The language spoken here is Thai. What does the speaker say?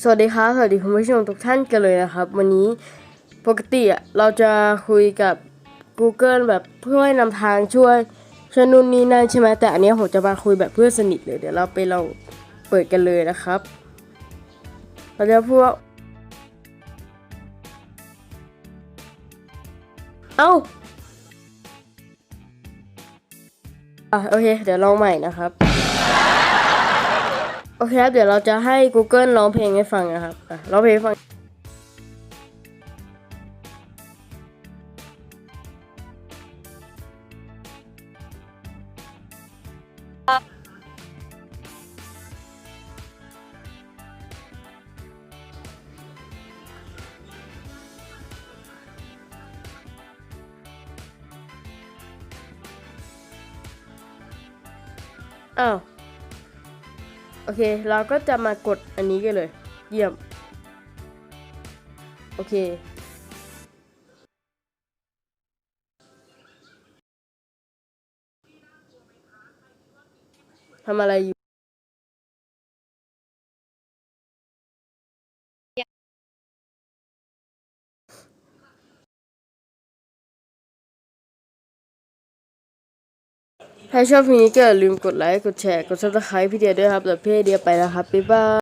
สวัสดีครับสวัสดีคุณผู้ชมทุกท่านกันเลยนะครับ วันนี้ปกติอะเราจะคุยกับ Google แบบเพื่อให้นำทางช่วยช่วยนู่นนี่นั่นใช่ไหมแต่อันเนี้ยผมจะมาคุยแบบเพื่อนสนิทเลยเดี๋ยวเราไปลองเปิดกันเลยนะครับเราจะพูดว่าเอ้าอะโอเค เดี๋ยวลองใหม่นะครับ อเคครับ เดี๋ยวเราจะให้ Google ร้องเพลงให้ฟังนะครับร้องเพลงฟังอ้าว โอเค เราก็จะมากดอันนี้กันเลย เยี่ยม โอเค ทำอะไรอยู่ ถ้าชอบคลิปนี้ก็อย่าลืมกดไลค์ กดแชร์ กดซับสไครป์พี่เดียด้วยครับเดี๋ยวพี่เดียไปแล้วครับ บ๊ายบาย